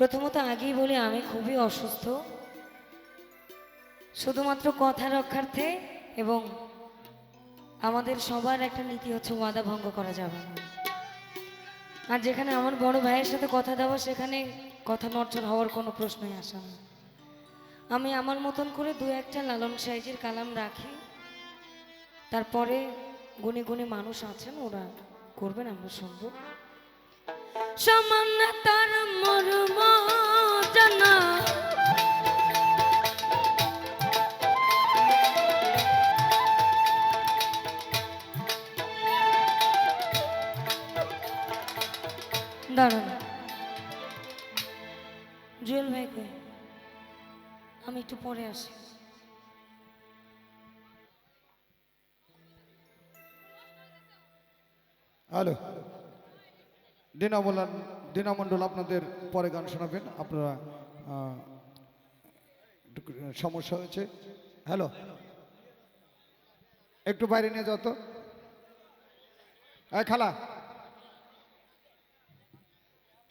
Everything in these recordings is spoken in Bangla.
প্রথমত আগেই বলি, আমি খুবই অসুস্থ। শুধুমাত্র কথা রক্ষার্থে এবং আমাদের সবার একটা নীতি হচ্ছে ওয়াদা ভঙ্গ করা যাবে আর যেখানে আমার বড় ভাইয়ের সাথে কথা দেওয়া, সেখানে কথা নড়চড় হওয়ার কোনো প্রশ্নই আসে না। আমি আমার মতন করে দু একটা লালন সাইজের কালাম রাখি। তারপরে গুণী গুণী মানুষ আছেন, ওরা করবেন, আমরা শুনব। সামান্য তার মর্ম জানা। দাঁড়ান। জুয়েল ভাই আমি একটু পরে আসি। হ্যালো। দিনামন্ডল দিনামণ্ডল আপনাদের পরে গান শোনাবেন। আপনারা সমস্যা হয়েছে। হ্যালো? একটু বাইরে নিয়ে যাও তো। এই খালা।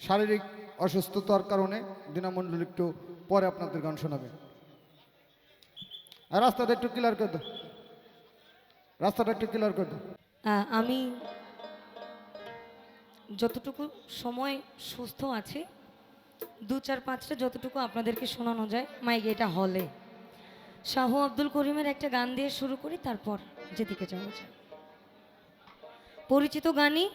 শারীরিক অসুস্থতার কারণে দিনামণ্ডল একটু পরে আপনাদের গান শোনাবে। রাস্তাটা একটু ক্লিয়ার করে দাও। রাস্তাটা একটু ক্লিয়ার করে দাও। আমি যতটুকু সময় সুস্থ আছে, দু চার পাঁচটা যতটুকু আপনাদেরকে শোনানো যায়, মাইক এটা হলে। শাহু আব্দুল করিমের একটা গান দিয়ে শুরু করি, তারপর যেদিকে যাওয়া যায়। পরিচিত গানই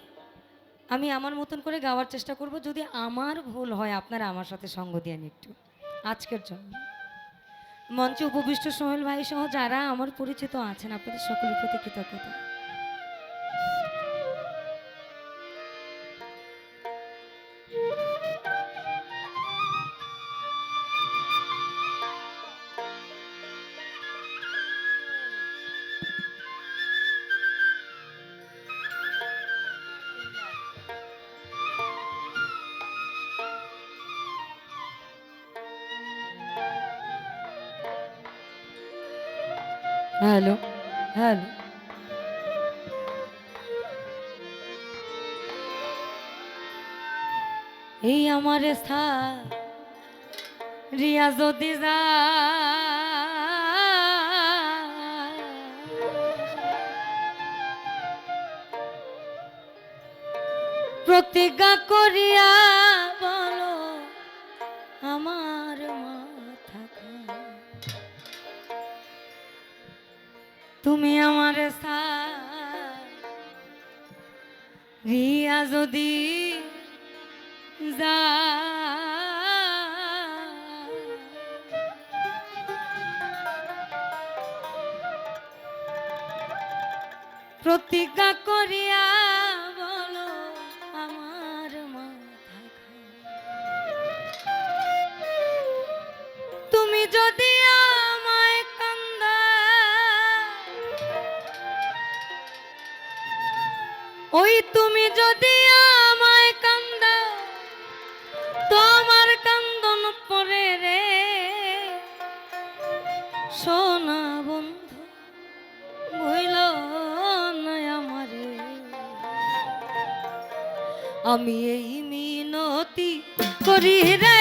আমি আমার মতন করে গাওয়ার চেষ্টা করব, যদি আমার ভুল হয় আপনারা আমার সাথে সঙ্গ দিয়ে একটু, আজকের জন্য। মঞ্চে উপবিষ্ট সোহেল ভাই সহ যারা আমার পরিচিত আছেন, আপনাদের সকলের প্রতি কৃতজ্ঞতা। Hello hello. এই আমার স্থা রিয়া যদি যা প্রতিজ্ঞা করিয়া বলো তুমি আমার রিয়া যদি যা প্রতিজ্ঞা আমি এই মিনতি করি রে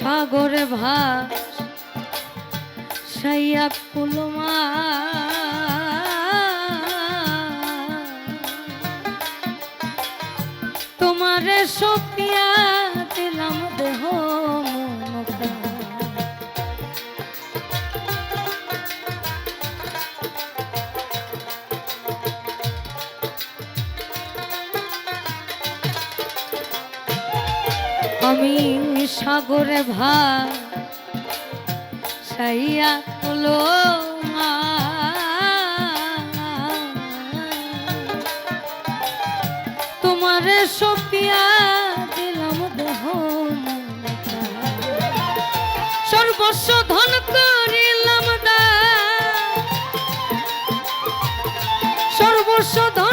সাগরে ভাস সাইয়া পুলমা তোমারে সপিয়া দিলাম দেহ আমি সাগরে ভাই সাইয়া কুলো তোমারে সপিয়া দিলাম দেহ সর্বস্ব ধন করিলাম দান সর্বস্ব ধন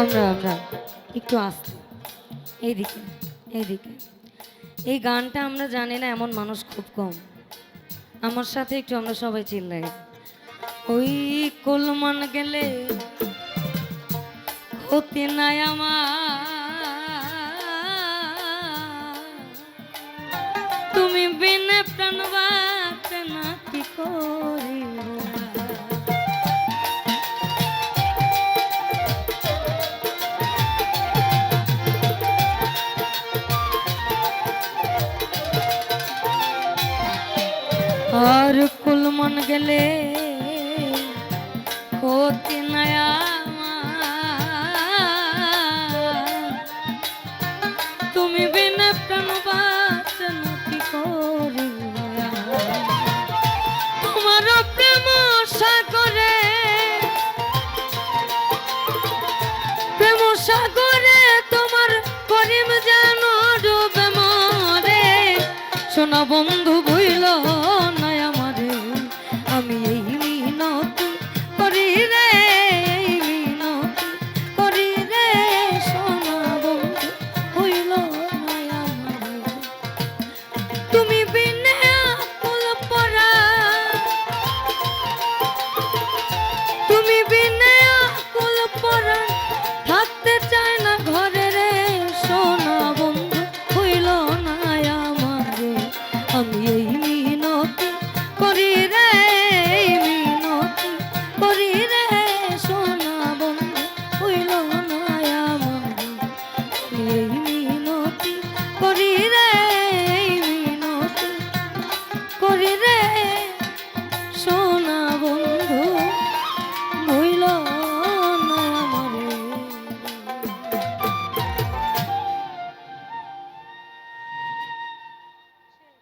আমরা আমরা একটু আসতে। এইদিকে এইদিকে। এই গানটা আমরা জানি না, এমন মানুষ খুব কম। আমার সাথে একটু আমরা সবাই চিল্লাই। ওই কলমান গেলে ক্ষতি নাই আমার। তুমি বিনে প্রাণ গেলে ক্ষতি নয়া তুমি বিনা প্রাণ বাঁচন কি করি তোমার প্রেম সাগরে প্রেম সাগরে তোমার করিম যেন ডুবে মরে। শোনা বন্ধু